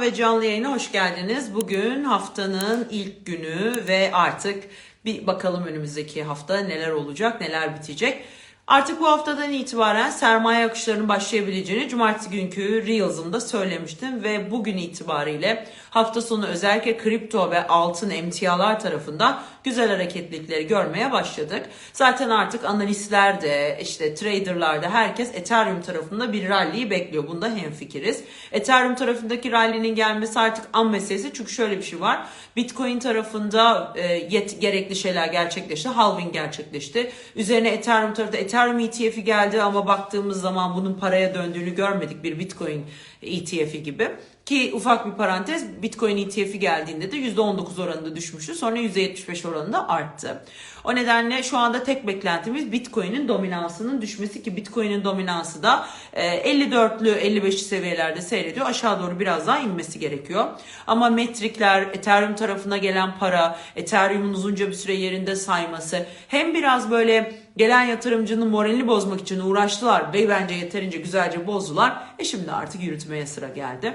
ve canlı yayına hoş geldiniz. Bugün haftanın ilk günü ve artık bir bakalım önümüzdeki hafta neler olacak, neler bitecek. Artık bu haftadan itibaren sermaye akışlarının başlayabileceğini cumartesi günkü Reels'ımda söylemiştim ve bugün itibariyle hafta sonu özellikle kripto ve altın emtialar tarafında güzel hareketlilikleri görmeye başladık. Zaten artık analistler de işte traderlar da herkes Ethereum tarafında bir rally'yi bekliyor. Bunda hemfikiriz. Ethereum tarafındaki rally'nin gelmesi artık an meselesi çünkü şöyle bir şey var. Bitcoin tarafında e, yet, gerekli şeyler gerçekleşti. Halving gerçekleşti. Üzerine Ethereum tarafında Ethereum ETF'i geldi ama baktığımız zaman bunun paraya döndüğünü görmedik bir Bitcoin ETF'i gibi. Ki ufak bir parantez Bitcoin ETF'i geldiğinde de %19 oranında düşmüştü. Sonra %75 oranında arttı. O nedenle şu anda tek beklentimiz Bitcoin'in dominansının düşmesi ki Bitcoin'in dominansı da e, 54'lü 55'li seviyelerde seyrediyor. Aşağı doğru biraz daha inmesi gerekiyor. Ama metrikler, Ethereum tarafına gelen para, Ethereum'un uzunca bir süre yerinde sayması hem biraz böyle gelen yatırımcının moralini bozmak için uğraştılar ve bence yeterince güzelce bozdular. E şimdi artık yürütmeye sıra geldi.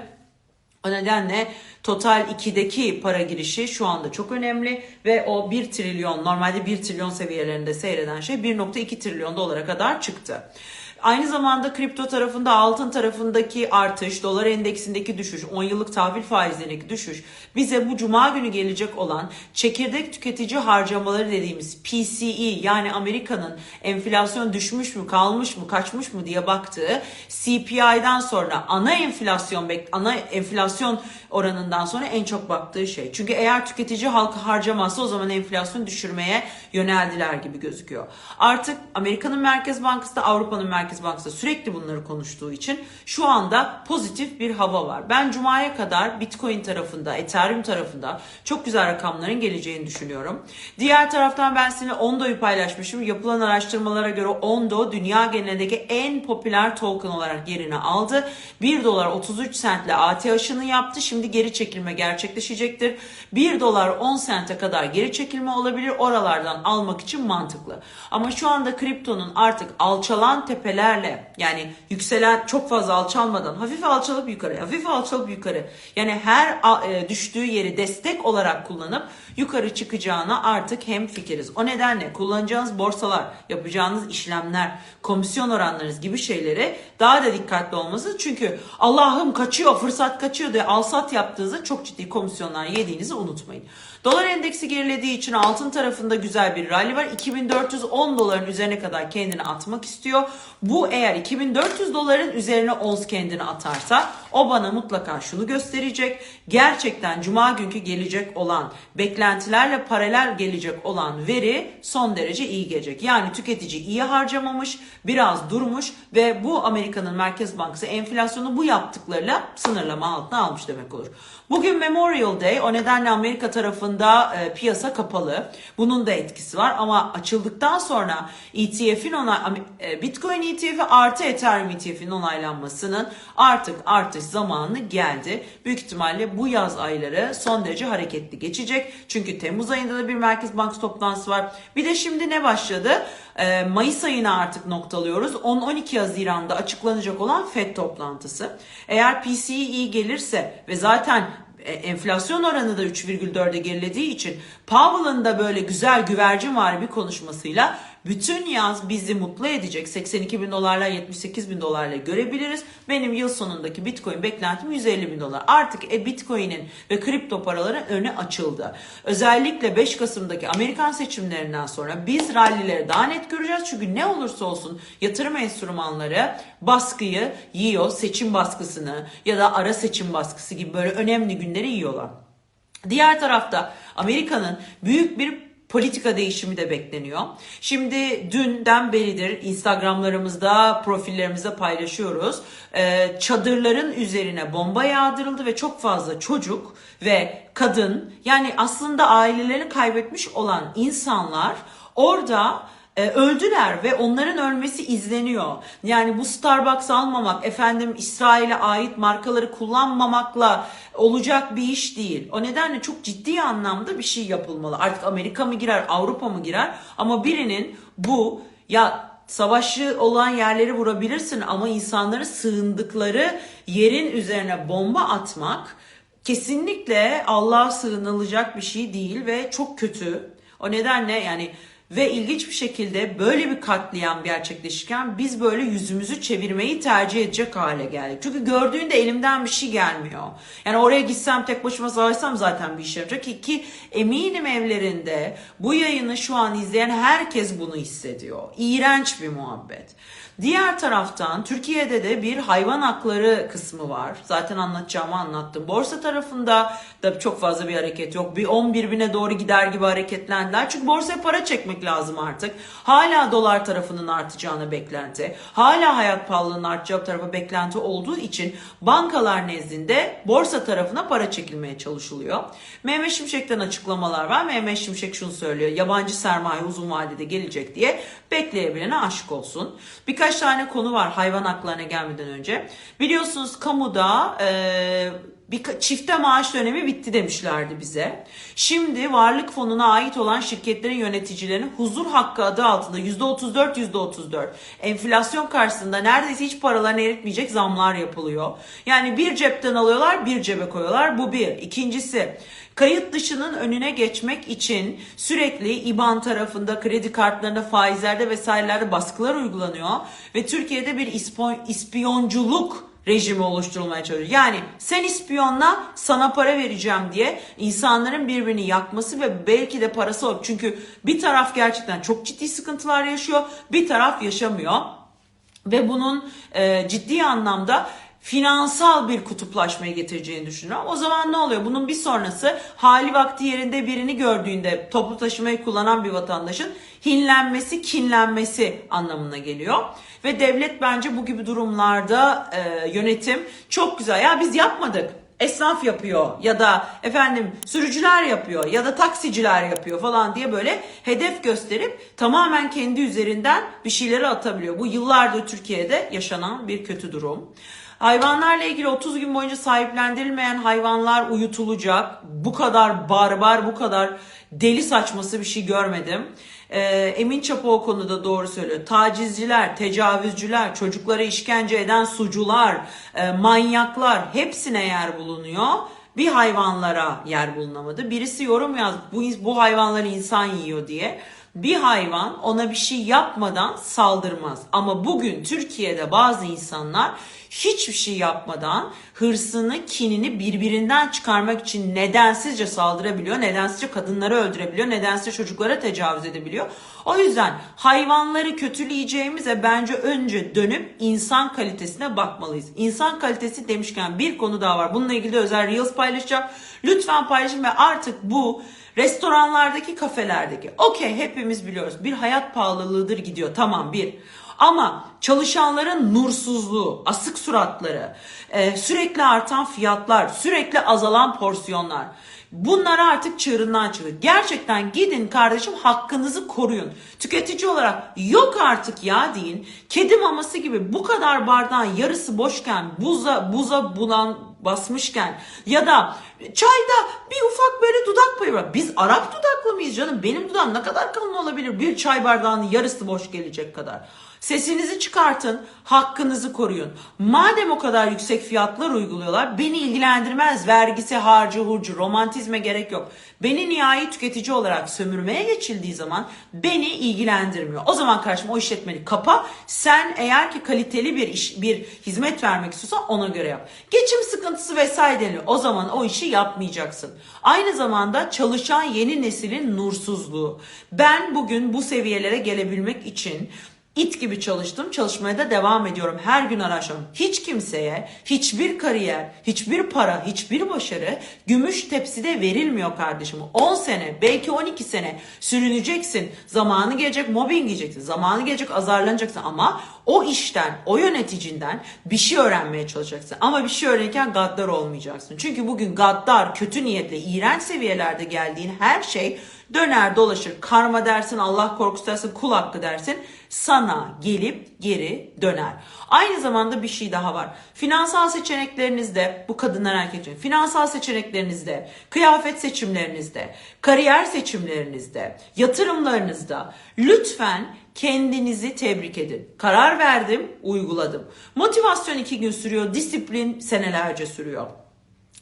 O nedenle Total 2'deki para girişi şu anda çok önemli ve o 1 trilyon normalde 1 trilyon seviyelerinde seyreden şey 1.2 trilyon dolara kadar çıktı. Aynı zamanda kripto tarafında altın tarafındaki artış, dolar endeksindeki düşüş, 10 yıllık tahvil faizlerindeki düşüş bize bu cuma günü gelecek olan çekirdek tüketici harcamaları dediğimiz PCE yani Amerika'nın enflasyon düşmüş mü, kalmış mı, kaçmış mı diye baktığı CPI'den sonra ana enflasyon ana enflasyon oranından sonra en çok baktığı şey. Çünkü eğer tüketici halkı harcamazsa o zaman enflasyon düşürmeye yöneldiler gibi gözüküyor. Artık Amerika'nın Merkez Bankası da Avrupa'nın Merkez Bankası da sürekli bunları konuştuğu için şu anda pozitif bir hava var. Ben Cuma'ya kadar Bitcoin tarafında, Ethereum tarafında çok güzel rakamların geleceğini düşünüyorum. Diğer taraftan ben sizinle Ondo'yu paylaşmışım. Yapılan araştırmalara göre Ondo dünya genelindeki en popüler token olarak yerini aldı. 1 dolar 33 sentle ATH'ını yaptı. Şimdi geri çekilme gerçekleşecektir. 1 dolar 10 sente kadar geri çekilme olabilir. Oralardan almak için mantıklı. Ama şu anda kriptonun artık alçalan tepelerle yani yükselen çok fazla alçalmadan hafif alçalıp yukarı, hafif alçalıp yukarı. Yani her e, düştüğü yeri destek olarak kullanıp yukarı çıkacağına artık hem fikiriz. O nedenle kullanacağınız borsalar, yapacağınız işlemler, komisyon oranlarınız gibi şeylere daha da dikkatli olması. Çünkü Allah'ım kaçıyor, fırsat kaçıyor diye alsat yaptığınızda çok ciddi komisyonlar yediğinizi unutmayın. Dolar endeksi gerilediği için altın tarafında güzel bir rally var. 2410 doların üzerine kadar kendini atmak istiyor. Bu eğer 2400 doların üzerine ons kendini atarsa o bana mutlaka şunu gösterecek. Gerçekten cuma günkü gelecek olan beklentilerle paralel gelecek olan veri son derece iyi gelecek. Yani tüketici iyi harcamamış, biraz durmuş ve bu Amerika'nın Merkez Bankası enflasyonu bu yaptıklarıyla sınırlama altına almış demek olur. Bugün Memorial Day o nedenle Amerika tarafında e, piyasa kapalı. Bunun da etkisi var ama açıldıktan sonra ETF'in ona e, Bitcoin ETF'i artı Ethereum ETF'in onaylanmasının artık artış zamanı geldi. Büyük ihtimalle bu yaz ayları son derece hareketli geçecek. Çünkü Temmuz ayında da bir Merkez Bankası toplantısı var. Bir de şimdi ne başladı? E, Mayıs ayına artık noktalıyoruz. 10-12 Haziran'da açıklanacak olan FED toplantısı. Eğer PCE iyi gelirse ve zaten enflasyon oranı da 3,4'e gerilediği için Powell'ın da böyle güzel güvercin var bir konuşmasıyla bütün yaz bizi mutlu edecek 82 bin dolarla 78 bin dolarla görebiliriz. Benim yıl sonundaki Bitcoin beklentim 150 bin dolar. Artık e, Bitcoin'in ve kripto paraların önü açıldı. Özellikle 5 Kasım'daki Amerikan seçimlerinden sonra biz rallileri daha net göreceğiz. Çünkü ne olursa olsun yatırım enstrümanları baskıyı yiyor. Seçim baskısını ya da ara seçim baskısı gibi böyle önemli günleri yiyorlar. Diğer tarafta Amerika'nın büyük bir politika değişimi de bekleniyor. Şimdi dünden beridir Instagramlarımızda, profillerimizde paylaşıyoruz. Ee, çadırların üzerine bomba yağdırıldı ve çok fazla çocuk ve kadın yani aslında ailelerini kaybetmiş olan insanlar orada e, öldüler ve onların ölmesi izleniyor. Yani bu Starbucks almamak, efendim İsrail'e ait markaları kullanmamakla olacak bir iş değil. O nedenle çok ciddi anlamda bir şey yapılmalı. Artık Amerika mı girer, Avrupa mı girer ama birinin bu ya savaşı olan yerleri vurabilirsin ama insanların sığındıkları yerin üzerine bomba atmak kesinlikle Allah'a sığınılacak bir şey değil ve çok kötü. O nedenle yani ve ilginç bir şekilde böyle bir katliam gerçekleşirken biz böyle yüzümüzü çevirmeyi tercih edecek hale geldik. Çünkü gördüğünde elimden bir şey gelmiyor. Yani oraya gitsem tek başıma savaşsam zaten bir işe yarayacak ki, ki eminim evlerinde bu yayını şu an izleyen herkes bunu hissediyor. İğrenç bir muhabbet. Diğer taraftan Türkiye'de de bir hayvan hakları kısmı var. Zaten anlatacağımı anlattım. Borsa tarafında da çok fazla bir hareket yok. Bir 11 bine doğru gider gibi hareketlendiler. Çünkü borsaya para çekmek lazım artık. Hala dolar tarafının artacağını beklenti. Hala hayat pahalılığının artacağı tarafa beklenti olduğu için bankalar nezdinde borsa tarafına para çekilmeye çalışılıyor. Mehmet Şimşek'ten açıklamalar var. Mehmet Şimşek şunu söylüyor. Yabancı sermaye uzun vadede gelecek diye bekleyebilene aşk olsun. Birkaç tane konu var hayvan haklarına gelmeden önce. Biliyorsunuz kamuda e, bir çifte maaş dönemi bitti demişlerdi bize. Şimdi varlık fonuna ait olan şirketlerin yöneticilerinin huzur hakkı adı altında %34 %34 enflasyon karşısında neredeyse hiç paralarını eritmeyecek zamlar yapılıyor. Yani bir cepten alıyorlar bir cebe koyuyorlar bu bir. İkincisi kayıt dışının önüne geçmek için sürekli İBAN tarafında kredi kartlarında faizlerde vesairelerde baskılar uygulanıyor ve Türkiye'de bir ispiyonculuk rejimi oluşturulmaya çalışıyor. Yani sen ispiyonla sana para vereceğim diye insanların birbirini yakması ve belki de parası o. Çünkü bir taraf gerçekten çok ciddi sıkıntılar yaşıyor, bir taraf yaşamıyor. Ve bunun e, ciddi anlamda finansal bir kutuplaşmaya getireceğini düşünüyorum. O zaman ne oluyor? Bunun bir sonrası hali vakti yerinde birini gördüğünde toplu taşımayı kullanan bir vatandaşın hinlenmesi, kinlenmesi anlamına geliyor. Ve devlet bence bu gibi durumlarda e, yönetim çok güzel. Ya biz yapmadık esnaf yapıyor ya da efendim sürücüler yapıyor ya da taksiciler yapıyor falan diye böyle hedef gösterip tamamen kendi üzerinden bir şeyleri atabiliyor. Bu yıllardır Türkiye'de yaşanan bir kötü durum. Hayvanlarla ilgili 30 gün boyunca sahiplendirilmeyen hayvanlar uyutulacak. Bu kadar barbar, bu kadar deli saçması bir şey görmedim. Ee, Emin Çapa o konuda doğru söylüyor. Tacizciler, tecavüzcüler, çocuklara işkence eden sucular, e, manyaklar hepsine yer bulunuyor bir hayvanlara yer bulunamadı. Birisi yorum yaz bu, bu hayvanları insan yiyor diye. Bir hayvan ona bir şey yapmadan saldırmaz. Ama bugün Türkiye'de bazı insanlar hiçbir şey yapmadan hırsını, kinini birbirinden çıkarmak için nedensizce saldırabiliyor, nedensizce kadınları öldürebiliyor, nedensizce çocuklara tecavüz edebiliyor. O yüzden hayvanları kötüleyeceğimize bence önce dönüp insan kalitesine bakmalıyız. İnsan kalitesi demişken bir konu daha var. Bununla ilgili de özel Reels paylaşacağım. Lütfen paylaşın ve artık bu restoranlardaki, kafelerdeki. Okey hepimiz biliyoruz. Bir hayat pahalılığıdır gidiyor. Tamam bir. Ama çalışanların nursuzluğu, asık suratları, e, sürekli artan fiyatlar, sürekli azalan porsiyonlar. Bunlar artık çığırından çıkıyor. Gerçekten gidin kardeşim hakkınızı koruyun. Tüketici olarak yok artık ya deyin. Kedi maması gibi bu kadar bardağın yarısı boşken buza buza bulan basmışken ya da çayda bir ufak böyle dudak payı var. Biz Arap dudaklı mıyız canım? Benim dudağım ne kadar kalın olabilir? Bir çay bardağının yarısı boş gelecek kadar. Sesinizi çıkartın, hakkınızı koruyun. Madem o kadar yüksek fiyatlar uyguluyorlar, beni ilgilendirmez. Vergisi, harcı, hurcu, romantizme gerek yok. Beni nihai tüketici olarak sömürmeye geçildiği zaman beni ilgilendirmiyor. O zaman karşıma o işletmeni kapa. Sen eğer ki kaliteli bir iş, bir hizmet vermek istiyorsan ona göre yap. Geçim sıkıntısı vesaire o zaman o işi yapmayacaksın. Aynı zamanda çalışan yeni neslin nursuzluğu. Ben bugün bu seviyelere gelebilmek için it gibi çalıştım. Çalışmaya da devam ediyorum. Her gün araştırıyorum. Hiç kimseye hiçbir kariyer, hiçbir para, hiçbir başarı gümüş tepside verilmiyor kardeşim. 10 sene, belki 12 sene sürüneceksin. Zamanı gelecek mobbing yiyeceksin. Zamanı gelecek azarlanacaksın ama o işten, o yöneticinden bir şey öğrenmeye çalışacaksın. Ama bir şey öğrenirken gaddar olmayacaksın. Çünkü bugün gaddar, kötü niyetle, iğrenç seviyelerde geldiğin her şey Döner dolaşır karma dersin, Allah korkusu dersin, kul hakkı dersin. Sana gelip geri döner. Aynı zamanda bir şey daha var. Finansal seçeneklerinizde, bu kadınlar erkek için, finansal seçeneklerinizde, kıyafet seçimlerinizde, kariyer seçimlerinizde, yatırımlarınızda lütfen kendinizi tebrik edin. Karar verdim, uyguladım. Motivasyon iki gün sürüyor, disiplin senelerce sürüyor.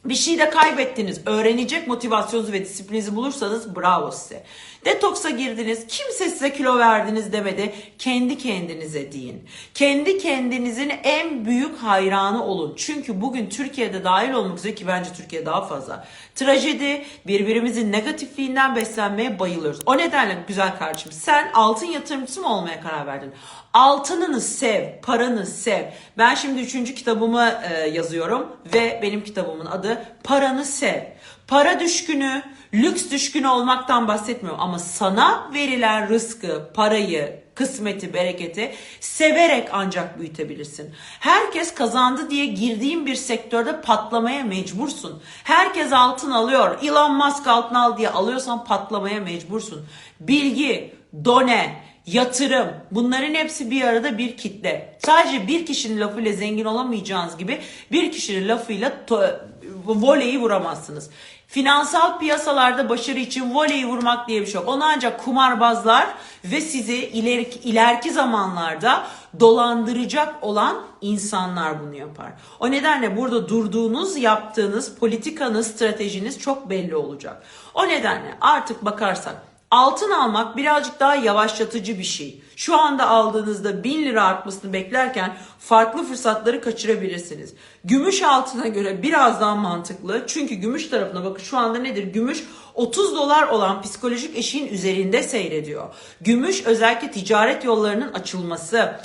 Bir şey de kaybettiniz. Öğrenecek motivasyonunuzu ve disiplininizi bulursanız bravo size. Detoksa girdiniz. Kimse size kilo verdiniz demedi. Kendi kendinize deyin. Kendi kendinizin en büyük hayranı olun. Çünkü bugün Türkiye'de dahil olmak üzere ki bence Türkiye daha fazla. Trajedi, birbirimizin negatifliğinden beslenmeye bayılıyoruz. O nedenle güzel kardeşim sen altın yatırımcısı mı olmaya karar verdin? Altınını sev, paranı sev. Ben şimdi üçüncü kitabımı e, yazıyorum ve benim kitabımın adı Paranı Sev. Para düşkünü, lüks düşkünü olmaktan bahsetmiyorum ama sana verilen rızkı, parayı, kısmeti, bereketi severek ancak büyütebilirsin. Herkes kazandı diye girdiğin bir sektörde patlamaya mecbursun. Herkes altın alıyor. Elon Musk altın al diye alıyorsan patlamaya mecbursun. Bilgi, done, yatırım bunların hepsi bir arada bir kitle. Sadece bir kişinin lafıyla zengin olamayacağınız gibi bir kişinin lafıyla to- voleyi vuramazsınız. Finansal piyasalarda başarı için voleyi vurmak diye bir şey yok. Onu ancak kumarbazlar ve sizi ileriki, ileriki zamanlarda dolandıracak olan insanlar bunu yapar. O nedenle burada durduğunuz, yaptığınız politikanız, stratejiniz çok belli olacak. O nedenle artık bakarsak Altın almak birazcık daha yavaşlatıcı bir şey. Şu anda aldığınızda 1000 lira artmasını beklerken farklı fırsatları kaçırabilirsiniz. Gümüş altına göre biraz daha mantıklı. Çünkü gümüş tarafına bakın şu anda nedir? Gümüş 30 dolar olan psikolojik eşiğin üzerinde seyrediyor. Gümüş özellikle ticaret yollarının açılması,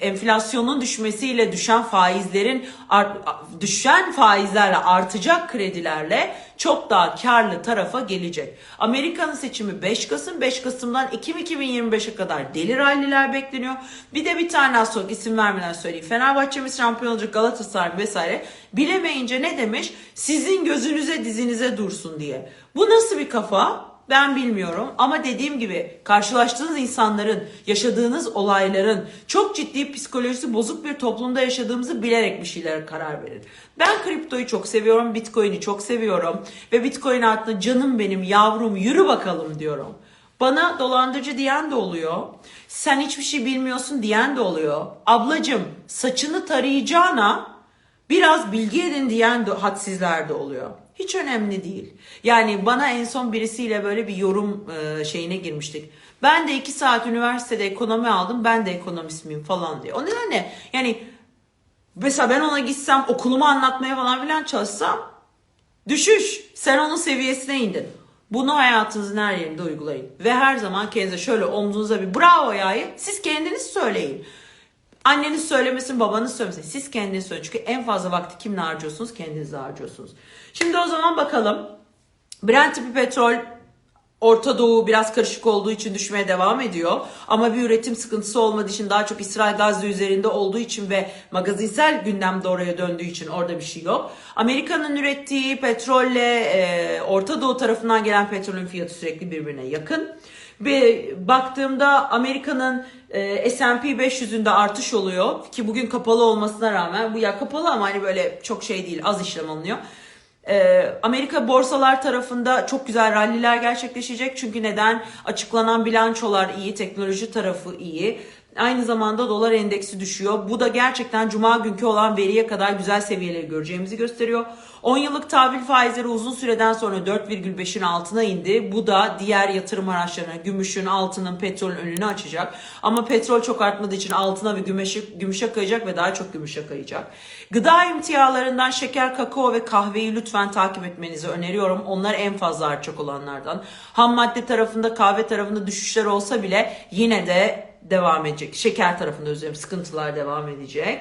enflasyonun düşmesiyle düşen faizlerin düşen faizlerle artacak kredilerle çok daha karlı tarafa gelecek. Amerika'nın seçimi 5 Kasım. 5 Kasım'dan Ekim 2025'e kadar deli ralliler bekleniyor. Bir de bir tane az sonra isim vermeden söyleyeyim. Fenerbahçe'miz şampiyon olacak Galatasaray vesaire. Bilemeyince ne demiş? Sizin gözünüze dizinize dursun diye. Bu nasıl bir kafa? Ben bilmiyorum ama dediğim gibi karşılaştığınız insanların, yaşadığınız olayların çok ciddi psikolojisi bozuk bir toplumda yaşadığımızı bilerek bir şeylere karar verin. Ben kriptoyu çok seviyorum, bitcoin'i çok seviyorum ve bitcoin altında canım benim yavrum yürü bakalım diyorum. Bana dolandırıcı diyen de oluyor. Sen hiçbir şey bilmiyorsun diyen de oluyor. Ablacım saçını tarayacağına biraz bilgi edin diyen de hadsizler de oluyor. Hiç önemli değil. Yani bana en son birisiyle böyle bir yorum e, şeyine girmiştik. Ben de iki saat üniversitede ekonomi aldım. Ben de ekonomist miyim falan diye. O nedenle yani mesela ben ona gitsem okulumu anlatmaya falan filan çalışsam düşüş. Sen onun seviyesine indin. Bunu hayatınızın her yerinde uygulayın. Ve her zaman kendinize şöyle omzunuza bir bravo yayın. Siz kendiniz söyleyin. Anneniz söylemesin, babanız söylemesin. Siz kendiniz söyleyin. Çünkü en fazla vakti kimle harcıyorsunuz? Kendinizle harcıyorsunuz. Şimdi o zaman bakalım. Brent tipi petrol Orta Doğu biraz karışık olduğu için düşmeye devam ediyor. Ama bir üretim sıkıntısı olmadığı için daha çok İsrail Gazze üzerinde olduğu için ve magazinsel gündemde oraya döndüğü için orada bir şey yok. Amerika'nın ürettiği petrolle e, Orta Doğu tarafından gelen petrolün fiyatı sürekli birbirine yakın. Ve baktığımda Amerika'nın e, S&P 500'ünde artış oluyor ki bugün kapalı olmasına rağmen bu ya kapalı ama hani böyle çok şey değil az işlem alınıyor. E, Amerika borsalar tarafında çok güzel ralliler gerçekleşecek çünkü neden açıklanan bilançolar iyi, teknoloji tarafı iyi. Aynı zamanda dolar endeksi düşüyor. Bu da gerçekten cuma günkü olan veriye kadar güzel seviyeleri göreceğimizi gösteriyor. 10 yıllık tahvil faizleri uzun süreden sonra 4,5'in altına indi. Bu da diğer yatırım araçlarına, gümüşün, altının, petrolün önünü açacak. Ama petrol çok artmadığı için altına ve gümüşe, gümüşe kayacak ve daha çok gümüşe kayacak. Gıda imtiyalarından şeker, kakao ve kahveyi lütfen takip etmenizi öneriyorum. Onlar en fazla artacak olanlardan. Ham madde tarafında, kahve tarafında düşüşler olsa bile yine de devam edecek. Şeker tarafında üzerinde sıkıntılar devam edecek.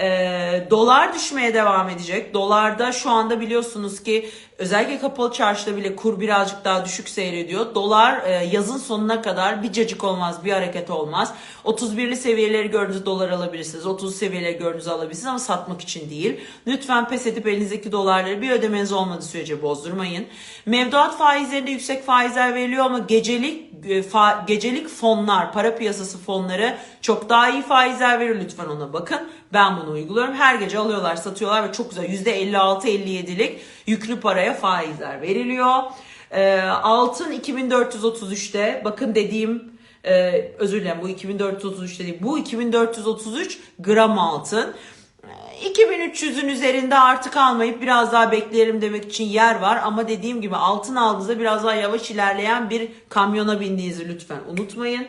Ee, dolar düşmeye devam edecek. Dolarda şu anda biliyorsunuz ki özellikle kapalı çarşıda bile kur birazcık daha düşük seyrediyor. Dolar e, yazın sonuna kadar bir cacık olmaz, bir hareket olmaz. 31'li seviyeleri gördüğünüz dolar alabilirsiniz. 30 seviyeleri gördüğünüz alabilirsiniz ama satmak için değil. Lütfen pes edip elinizdeki dolarları bir ödemeniz olmadığı sürece bozdurmayın. Mevduat faizlerinde yüksek faizler veriliyor ama gecelik e, fa- gecelik fonlar, para piyasası fonları çok daha iyi faizler verir. Lütfen ona bakın. Ben bunu uyguluyorum. Her gece alıyorlar, satıyorlar ve çok güzel %56-57'lik yüklü paraya faizler veriliyor. Ee, altın 2433'te bakın dediğim e, özür dilerim bu 2433'te değil bu 2433 gram altın. 2300'ün üzerinde artık almayıp biraz daha bekleyelim demek için yer var ama dediğim gibi altın aldığınızda biraz daha yavaş ilerleyen bir kamyona bindiğinizi lütfen unutmayın.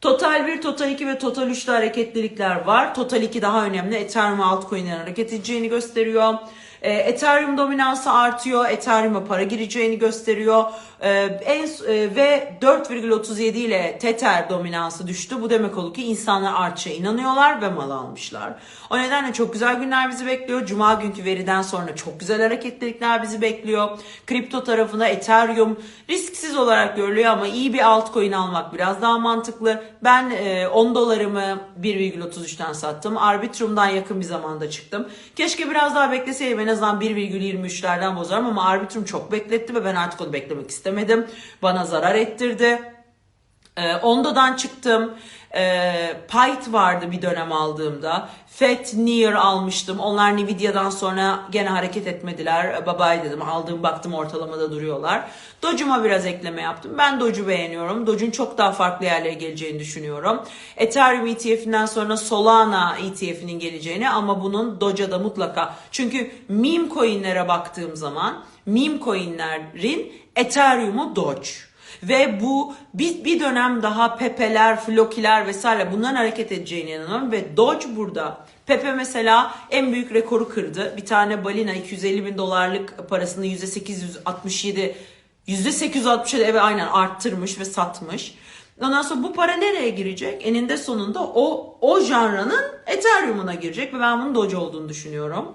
Total 1, Total 2 ve Total 3'te hareketlilikler var. Total 2 daha önemli. Ethereum altcoin'lerin hareket edeceğini gösteriyor. E, Ethereum dominansı artıyor. Ethereum'a para gireceğini gösteriyor. E, en e, ve 4,37 ile Tether dominansı düştü. Bu demek oluyor ki insanlar artışa inanıyorlar ve mal almışlar. O nedenle çok güzel günler bizi bekliyor. Cuma günkü veriden sonra çok güzel hareketlilikler bizi bekliyor. Kripto tarafında Ethereum risksiz olarak görülüyor ama iyi bir altcoin almak biraz daha mantıklı. Ben e, 10 dolarımı 1,33'ten sattım. Arbitrum'dan yakın bir zamanda çıktım. Keşke biraz daha bekleseydim azından 1,23'lerden bozarım ama Arbitrum çok bekletti ve ben artık onu beklemek istemedim. Bana zarar ettirdi. E, Ondo'dan çıktım. E, Pyth vardı bir dönem aldığımda. Fat Near almıştım. Onlar Nvidia'dan sonra gene hareket etmediler. E, Bye bye dedim. Aldığım baktım ortalamada duruyorlar. Doge'uma biraz ekleme yaptım. Ben Doge'u beğeniyorum. Doge'un çok daha farklı yerlere geleceğini düşünüyorum. Ethereum ETF'inden sonra Solana ETF'inin geleceğini ama bunun Doge'a da mutlaka. Çünkü meme coinlere baktığım zaman meme coinlerin Ethereum'u Doge. Ve bu bir, bir dönem daha Pepe'ler, Floki'ler vesaire bunların hareket edeceğine inanıyorum. Ve Doge burada. Pepe mesela en büyük rekoru kırdı. Bir tane balina 250 bin dolarlık parasını %867 %867 evet aynen arttırmış ve satmış. Ondan sonra bu para nereye girecek? Eninde sonunda o o janranın Ethereum'una girecek ve ben bunun Doge olduğunu düşünüyorum.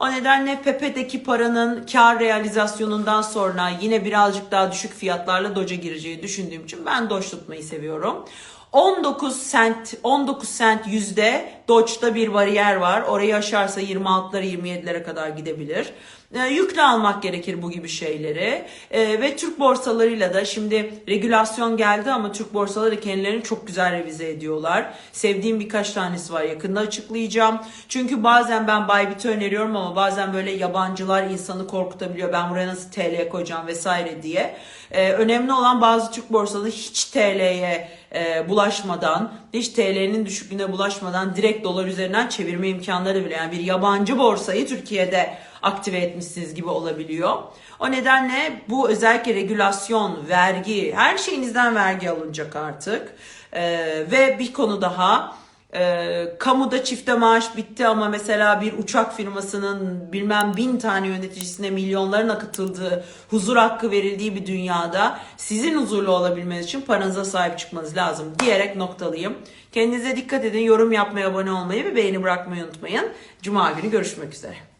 O nedenle Pepe'deki paranın kar realizasyonundan sonra yine birazcık daha düşük fiyatlarla Doge'a gireceği düşündüğüm için ben Doge tutmayı seviyorum. 19 cent 19 cent yüzde Doge'da bir bariyer var. Orayı aşarsa 26'lara 27'lere kadar gidebilir. E, yükle almak gerekir bu gibi şeyleri. E, ve Türk borsalarıyla da şimdi regülasyon geldi ama Türk borsaları kendilerini çok güzel revize ediyorlar. Sevdiğim birkaç tanesi var yakında açıklayacağım. Çünkü bazen ben Bybit'i öneriyorum ama bazen böyle yabancılar insanı korkutabiliyor. Ben buraya nasıl TL koyacağım vesaire diye. E, önemli olan bazı Türk borsaları hiç TL'ye e, bulaşmadan, hiç TL'nin düşüklüğüne bulaşmadan direkt dolar üzerinden çevirme imkanları bile. Yani bir yabancı borsayı Türkiye'de aktive etmişsiniz gibi olabiliyor. O nedenle bu özellikle regülasyon, vergi, her şeyinizden vergi alınacak artık. E, ve bir konu daha. E, kamuda çifte maaş bitti ama mesela bir uçak firmasının bilmem bin tane yöneticisine milyonların akıtıldığı, huzur hakkı verildiği bir dünyada sizin huzurlu olabilmeniz için paranıza sahip çıkmanız lazım diyerek noktalıyım. Kendinize dikkat edin, yorum yapmayı, abone olmayı ve beğeni bırakmayı unutmayın. Cuma günü görüşmek üzere.